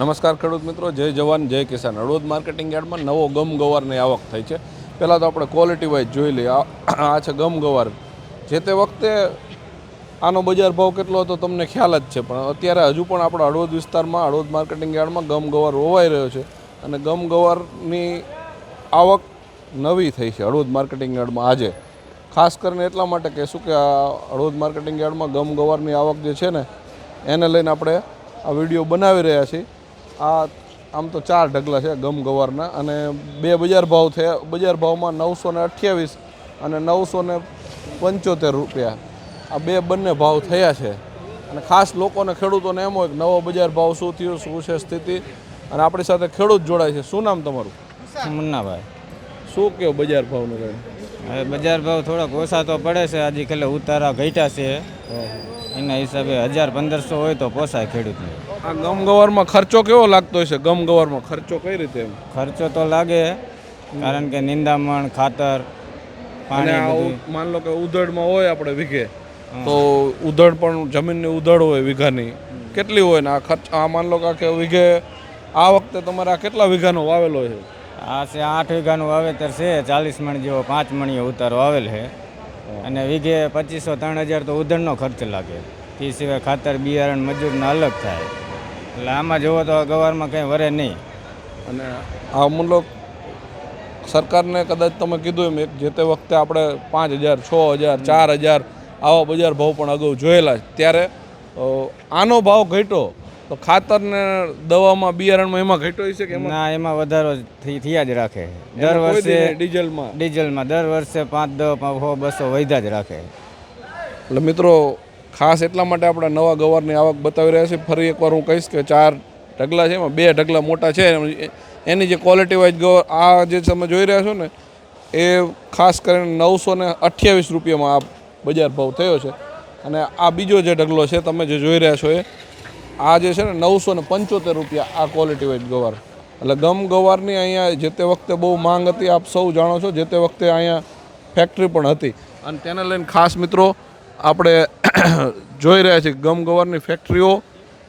નમસ્કાર ખેડૂત મિત્રો, જય જવાન, જય કિસાન. હળવદ માર્કેટિંગ યાર્ડમાં નવો ગમ ગવારની આવક થઈ છે. પહેલાં તો આપણે ક્વોલિટી વાઇઝ જોઈ લઈએ. આ છે ગમ ગવાર જે તે વખતે આનો બજાર ભાવ કેટલો હતો તમને ખ્યાલ જ છે, પણ અત્યારે હજુ પણ આપણા હળવદ વિસ્તારમાં, હળવદ માર્કેટિંગ યાર્ડમાં ગમ ગવાર રોવાઈ રહ્યો છે અને ગમ ગવારની આવક નવી થઈ છે હળવદ માર્કેટિંગ યાર્ડમાં આજે. ખાસ કરીને એટલા માટે કહેશું કે આ હળવદ માર્કેટિંગ યાર્ડમાં ગમ ગવારની આવક જે છે ને, એને લઈને આપણે આ વીડિયો બનાવી રહ્યા છીએ. આ આમ તો ચાર ઢગલા છે ગમ ગવારના અને બે બજાર ભાવ થયા. બજાર ભાવમાં નવસો ને અઠ્યાવીસ અને નવસો ને પંચોતેર રૂપિયા. આ બે બંને ભાવ થયા છે. અને ખાસ લોકોને ખેડૂતોને એમ હોય કે નવો બજાર ભાવ શું થયો શું છે સ્થિતિ? અને આપણી સાથે ખેડૂત જોડાય છે. શું નામ તમારું? મુન્નાભાઈ. શું કહો બજાર ભાવનું કહે હવે બજાર ભાવ થોડોક ઓછા તો પડે છે. આજે ખાલી ઉતારા ઘટ્યા છે. એના હિસાબે હજાર પંદરસો હોય તો પોસાય ખેડૂતને. આ ગમ ગવારમાં ખર્ચો કેવો લાગતો હશે? ગમ ગવારમાં ખર્ચો કઈ રીતે એમ? ખર્ચો તો લાગે કારણ કે નિંદામણ ખાતર અને પાણી આ બધું. માન લો કે ઉધડમાં હોય આપણે વીઘે તો ઉધડ પણ જમીનની ઉધડ હોય વીઘાની. કેટલી હોય ને આ ખર્ચ? આ માન લો કે આખે વીઘે આ વખતે તમારે આ કેટલા વીઘાનો વાવેલો છે? આ છે આઠ વીઘાનું વાવેતર છે ચાલીસ મણ જેવો પાંચ મણીએ ઉતારો આવેલ છે. અને વીઘે પચીસો ત્રણ હજાર તો ઉધણનો ખર્ચ લાગે. તે સિવાય ખાતર બિયારણ મજૂરને અલગ થાય. એટલે આમાં જુઓ તો ગવારમાં કંઈ વરે નહીં. અને આ મૂલો સરકારને કદાચ તમે કીધું એમ એક જે તે વખતે આપણે પાંચ હજાર છ હજાર ચાર હજાર આવા બજાર ભાવ પણ અગાઉ જોયેલા ત્યારે આનો ભાવ ઘટ્યો. તો ખાતરને દવામાં બિયારણમાં એમાં ઘટ્યો હશે કે ના એમાં વધારો થયા જ રાખે. દર દી વર્ષે ડીઝલમાં? ડીઝલમાં. દર વર્ષે પાંચ હો બસો વધ્યા જ રાખે. એટલે મિત્રો ખાસ એટલા માટે આપણે નવા ગવારની આવક બતાવી રહ્યા છીએ ફરી એકવાર હું કહીશ કે ચાર ઢગલા છે એમાં. બે ઢગલા મોટા છે એની જે ક્વોલિટી વાઇઝ ગવર આ જે તમે જોઈ રહ્યા છો ને એ ખાસ કરીને નવસો ને અઠ્યાવીસ રૂપિયામાં આ બજાર ભાવ થયો છે. અને આ બીજો જે ઢગલો છે તમે જે જોઈ રહ્યા છો એ આ જે છે ને નવસો ને પંચોતેર રૂપિયા આ ક્વોલિટી વાઇઝ ગવાર. એટલે ગમ ગવારની અહીંયા જે તે વખતે બહુ માંગ હતી, આપ સૌ જાણો છો, જે તે વખતે અહીંયા ફેક્ટરી પણ હતી. અને તેને લઈને ખાસ મિત્રો, આપણે જોઈ રહ્યા છીએ ગમ ગવારની ફેક્ટરીઓ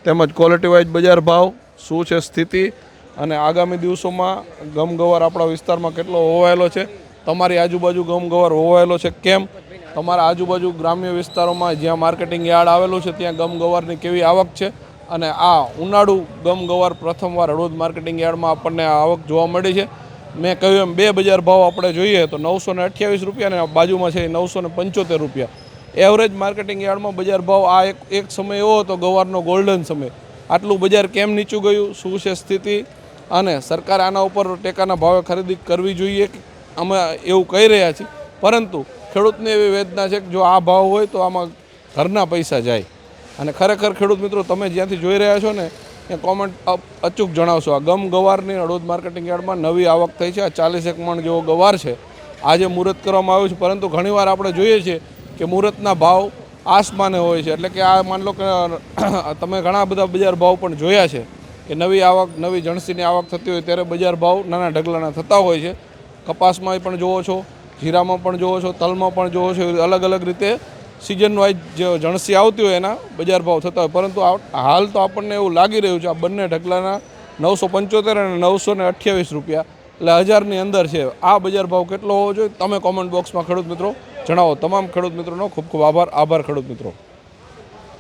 તેમજ ક્વોલિટી વાઇઝ બજાર ભાવ, શું છે સ્થિતિ, અને આગામી દિવસોમાં ગમ ગવાર આપણા વિસ્તારમાં કેટલો હોવાયેલો છે, તમારી આજુબાજુ ગમ ગવાર હોવાયેલો છે કેમ? તમારા આજુબાજુ ગ્રામ્ય વિસ્તારોમાં જ્યાં માર્કેટિંગ યાર્ડ આવેલું છે, ત્યાં ગમ ગવારની કેવી આવક છે? અને આ ઉનાળુ ગમ ગવાર પ્રથમવાર હળવદ માર્કેટિંગ યાર્ડમાં આપણને આવક જોવા મળી છે. મેં કહ્યું એમ, બે બજાર ભાવ આપણે જોઈએ તો નવસો ને અઠ્યાવીસ રૂપિયા અને બાજુમાં છે નવસો ને પંચોતેર રૂપિયા. એવરેજ માર્કેટિંગ યાર્ડમાં બજાર ભાવ આ એક એક સમય એવો હતો ગવારનો ગોલ્ડન સમય. આટલું બજાર કેમ નીચું ગયું? શું છે સ્થિતિ? અને સરકાર આના ઉપર ટેકાના ભાવે ખરીદી કરવી જોઈએ કે અમે એવું કહી રહ્યા છીએ? પરંતુ ખેડૂતને એવી વેદના છે કે જો આ ભાવ હોય તો આમાં ઘરના પૈસા જાય. અને ખરેખર ખેડૂત મિત્રો, તમે જ્યાંથી જોઈ રહ્યા છો ને એ કોમેન્ટ અચૂક જણાવશો. આ ગમ ગવારની હળવદ માર્કેટિંગ યાર્ડમાં નવી આવક થઈ છે. આ ચાલીસ એક મણ જેવો ગવાર છે. આજે મુહૂર્ત કરવામાં આવ્યું છે, પરંતુ ઘણીવાર આપણે જોઈએ છીએ કે મુહૂર્તના ભાવ આસમાને હોય છે. એટલે કે આ માન લો કે તમે ઘણા બધા બજાર ભાવ પણ જોયા છે કે નવી આવક, નવી જણસીની આવક થતી હોય ત્યારે બજાર ભાવ નાના ઢગલાના થતા હોય છે. કપાસમાં પણ જોવો છો, જીરામાં પણ જોવો છો, તલમાં પણ જોવો છો. અલગ અલગ રીતે સિઝન વાઇઝ જે જણસી આવતી હોય એના બજાર ભાવ થતા હોય. પરંતુ હાલ તો આપણને એવું લાગી રહ્યું છે આ બંને ઢગલાના નવસો પંચોતેર અને નવસો ને અઠ્યાવીસ રૂપિયા. એટલે હજારની અંદર છે. આ બજાર ભાવ કેટલો હોવો જોઈએ? તમે કોમેન્ટ બોક્સમાં ખેડૂત મિત્રો જણાવો. તમામ ખેડૂત મિત્રોનો ખૂબ ખૂબ આભાર. આભાર ખેડૂત મિત્રો.